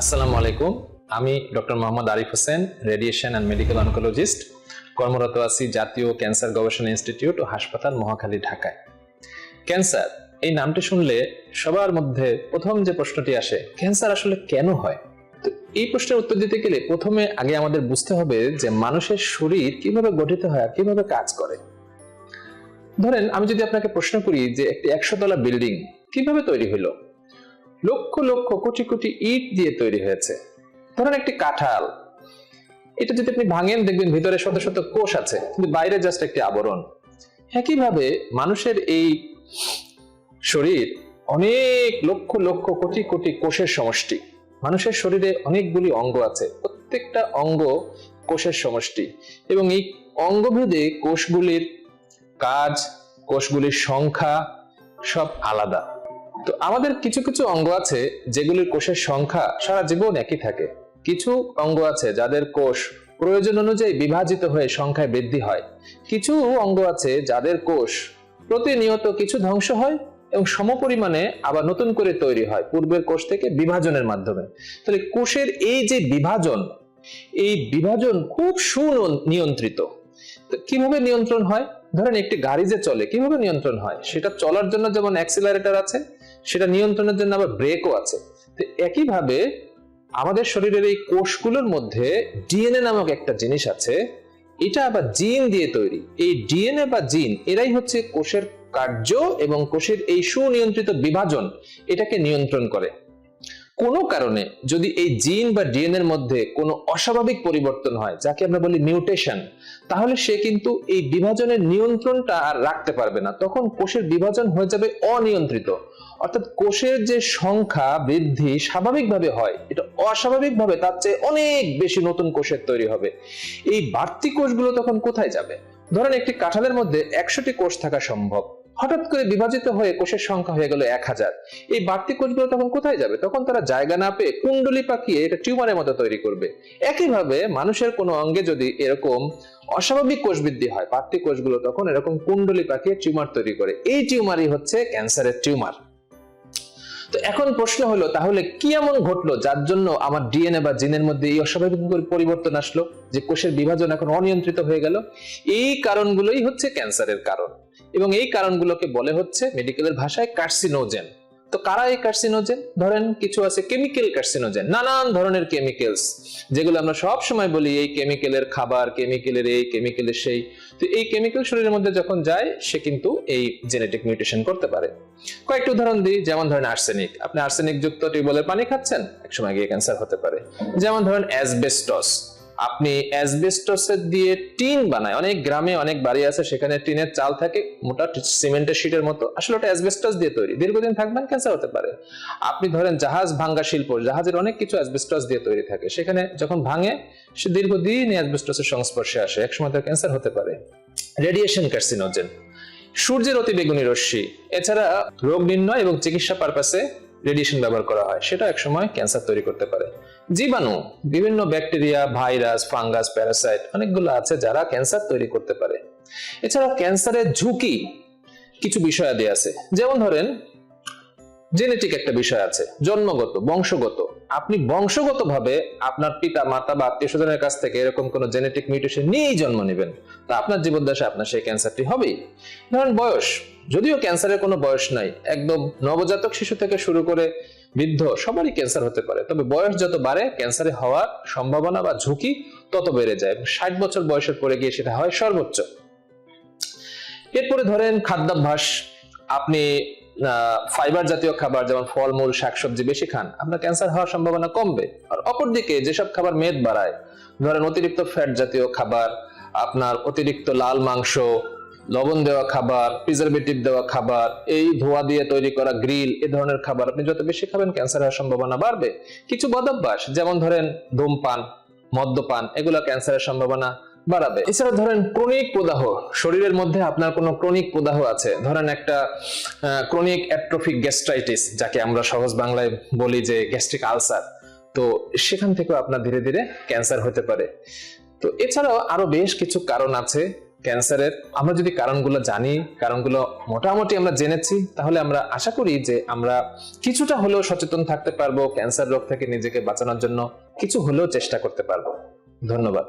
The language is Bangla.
আসসালামু আলাইকুম। আমি doctor Mohammad Arif Hossain radiation and medical oncologist কর্মরত আছি জাতীয় ক্যান্সার গবেষণা ইনস্টিটিউট ও হাসপাতাল মহাখালী ঢাকায়। ক্যান্সার, এই নামটি শুনলে সবার মধ্যে প্রথম যে প্রশ্নটি আসে, ক্যান্সার আসলে কেন হয়? তো এই প্রশ্নের উত্তর দিতে গেলে প্রথমে আগে আমাদের বুঝতে হবে যে মানুষের শরীর কীভাবে গঠিত হয় আর কীভাবে কাজ করে। ধরেন আমি যদি আপনাকে প্রশ্ন করি যে একটি একশো তলা বিল্ডিং কীভাবে তৈরি হলো? লক্ষ লক্ষ কোটি কোটি ইট দিয়ে তৈরি হয়েছে। ধরেন একটি কাঁঠাল। এটা যদি আপনি ভাঙেন, দেখবেন ভিতরে শত শত কোষ আছে, কিন্তু বাইরে জাস্ট একটি আবরণ। একইভাবে মানুষের এই শরীর অনেক লক্ষ লক্ষ কোটি কোটি কোষের সমষ্টি। মানুষের শরীরে অনেকগুলি অঙ্গ আছে, প্রত্যেকটা অঙ্গ কোষের সমষ্টি। এবং এই অঙ্গভেদে কোষগুলির কাজ, কোষগুলির সংখ্যা সব আলাদা। তো আমাদের কিছু কিছু অঙ্গ আছে যেগুলির কোষের সংখ্যা সারা জীবন একই থাকে। কিছু অঙ্গ আছে যাদের কোষ প্রয়োজন অনুযায়ী বিভাজিত হয়ে সংখ্যায় বৃদ্ধি হয়। কিছু অঙ্গ আছে যাদের কোষ প্রতিনিয়ত কিছু ধ্বংস হয় এবং সমপরিমাণে আবার নতুন করে তৈরি হয় পূর্বের কোষ থেকে বিভাজনের মাধ্যমে। তাহলে কোষের এই যে বিভাজন, এই বিভাজন খুব সুনিয়ন্ত্রিত। কীভাবে নিয়ন্ত্রণ হয়? ধরেন একটি গাড়ি যে চলে, কীভাবে নিয়ন্ত্রণ হয়? সেটা চলার জন্য যেমন অ্যাক্সিলারেটর আছে সেটা নিয়ন্ত্রণের জন্য আবার ব্রেকও আছে। তো একইভাবে আমাদের শরীরের এই কোষগুলোর মধ্যে ডিএনএ নামক একটা জিনিস আছে, এটা আবার জিন দিয়ে তৈরি। এই ডিএনএ বা জিন এরাই হচ্ছে কোষের কার্য এবং কোষের এই সুনিয়ন্ত্রিত বিভাজন, এটাকে নিয়ন্ত্রণ করে। কোনো কারণে যদি এই জিন বা ডিএনএর মধ্যে কোনো অস্বাভাবিক পরিবর্তন হয়, যাকে আমরা বলি মিউটেশন, তাহলে সে কিন্তু এই বিভাজনের নিয়ন্ত্রণটা আর রাখতে পারবে না। তখন কোষের বিভাজন হয়ে যাবে অনিয়ন্ত্রিত। অর্থাৎ কোষের যে সংখ্যা বৃদ্ধি স্বাভাবিকভাবে হয়, এটা অস্বাভাবিকভাবে তার চেয়ে অনেক বেশি নতুন কোষের তৈরি হবে। এই বাড়তি কোষগুলো তখন কোথায় যাবে? ধরেন একটি কাঁঠালের মধ্যে একশোটি কোষ থাকা সম্ভব। হঠাৎ করে বিভাজিত হয়ে কোষের সংখ্যা হয়ে গেল এক হাজার। এই বাড়তি কোষগুলো তখন কোথায় যাবে? তখন তারা জায়গা না পেয়ে কুণ্ডলি পাকিয়ে এটা টিউমারের মতো তৈরি করবে। একইভাবে মানুষের কোনো অঙ্গে যদি এরকম অস্বাভাবিক কোষ বৃদ্ধি হয়, বাড়তি কোষগুলো তখন এরকম কুণ্ডলি পাকিয়ে টিউমার তৈরি করে। এই টিউমারই হচ্ছে ক্যান্সারের টিউমার। তো এখন প্রশ্ন হলো, তাহলে কি এমন ঘটলো যার জন্য আমার ডিএনএ বা জিনের মধ্যে এই অস্বাভাবিক পরিবর্তন আসলো যে কোষের বিভাজন এখন অনিয়ন্ত্রিত হয়ে গেল? এই কারণগুলোই হচ্ছে ক্যান্সারের কারণ। এবং এই কারণগুলোকে বলে হচ্ছে মেডিকেলের ভাষায় কার্সিনোজেন তো কারা এই কার্সিনোজেন ধরেন কিছু আছে কেমিক্যাল কার্সিনোজেন নানান ধরনের কেমিক্যালস যেগুলো আমরা সব সময় বলি এই কেমিক্যালের খাবার কেমিক্যালের এই কেমিক্যালের সেই। তো এই কেমিক্যাল শরীরের মধ্যে যখন যায়, সে কিন্তু এই জেনেটিক মিউটেশন করতে পারে। কয়েকটি উদাহরণ দিই, যেমন ধরেন আর্সেনিক আপনি আর্সেনিক যুক্ত টিউবওয়েলের পানি খাচ্ছেন, একসময় গিয়ে ক্যান্সার হতে পারে। যেমন ধরেন অ্যাসবেস্টস আপনি অ্যাসবেস্টসের দিয়ে টিন বানায়। অনেক গ্রামে অনেক বাড়ি আছে, সেখানে টিনের চাল থাকে, মোটা সিমেন্টের শিটের মতো। আসলে ওটা অ্যাসবেস্টস দিয়ে তৈরি। দীর্ঘদিন থাকবেন ক্যান্সার হতে পারে। আপনি ধরেন জাহাজ ভাঙ্গা শিল্প, জাহাজের অনেক কিছু অ্যাসবেস্টস দিয়ে তৈরি থাকে। সেখানে যখন ভাঙে, সে দীর্ঘদিন অ্যাসবেস্টসের সংস্পর্শে আসে। একসময় তার ক্যান্সার হতে পারে। রেডিয়েশন কার্সিনোজেন সূর্যের অতি বেগুনি রশ্মি। এছাড়া রোগ নির্ণয় এবং চিকিৎসা পারপাসে রেডিয়েশন ব্যবহার করা হয়, সেটা একসময় ক্যান্সার তৈরি করতে পারে। জীবাণু, বিভিন্ন ব্যাকটেরিয়া ভাইরাস ফাঙ্গাস প্যারাসাইট অনেকগুলো আছে যারা ক্যান্সার তৈরি করতে পারে। এছাড়া ক্যান্সারের ঝুঁকি কিছু বিষয়াদি আছে। যেমন ধরেন জেনেটিক একটা বিষয় আছে, জন্মগত, বংশগত। আপনি বংশগতভাবে আপনার পিতা, মাতা বা আত্মীয় স্বজনের কাছ থেকে এরকম কোন জেনেটিক মিউটেশন নিয়েই জন্ম নেবেন, তা আপনার জীবদ্দশা আপনার সেই ক্যান্সারটি হবেই। ধরেন বয়স, যদিও ক্যান্সারের কোনো বয়স নাই, একদম নবজাতক শিশু থেকে শুরু করে বৃদ্ধ, সবারই ক্যান্সার হতে পারে, তবে বয়স যত বাড়ে, ক্যান্সারে হওয়ার সম্ভাবনা বা ঝুঁকি তত বেড়ে যায় ষাট বছর বয়সের পরে গিয়ে সেটা হয় সর্বোচ্চ। এরপরে ধরেন খাদ্যাভ্যাস, আপনি ফাইবার জাতীয় খাবার যেমন ফলমূল, শাকসবজি বেশি খান আপনার ক্যান্সার হওয়ার সম্ভাবনা কমবে। আর অপরদিকে যেসব খাবার মেদ বাড়ায়, ধরেন অতিরিক্ত ফ্যাট জাতীয় খাবার, আপনার অতিরিক্ত লাল মাংস, লবণ দেওয়া খাবার প্রিজারভেটিভ দেওয়া খাবার, এই ধোয়া দিয়ে তৈরি করা গ্রিল এ ধরনের খাবার আপনি যত বেশি খাবেন ক্যান্সার হওয়ার সম্ভাবনা বাড়বে। কিছু বদাভ্যাস যেমন ধরেন ধূমপান, মদ্যপান, এগুলো ক্যান্সারের সম্ভাবনা বাড়াবে। এছাড়া ধরেন ক্রনিক প্রদাহ, শরীরের মধ্যে আপনার কোনো ক্রনিক প্রদাহ আছে। ধরেন একটা ক্রনিক অ্যাট্রোফিক গ্যাস্ট্রাইটিস, যাকে আমরা সহজ বাংলায় বলি যে গ্যাস্ট্রিক আলসার। তো সেখান থেকেও আপনার ধীরে ধীরে ক্যান্সার হতে পারে। তো এছাড়াও আরও বেশ কিছু কারণ আছে ক্যান্সারের। আমরা যদি কারণগুলো জানি, কারণগুলো মোটামুটি আমরা জেনেছি, তাহলে আমরা আশা করি যে আমরা কিছুটা হলেও সচেতন থাকতে পারব, ক্যান্সার রোগ থেকে নিজেকে বাঁচানোর জন্য কিছু হলেও চেষ্টা করতে পারব। ধন্যবাদ।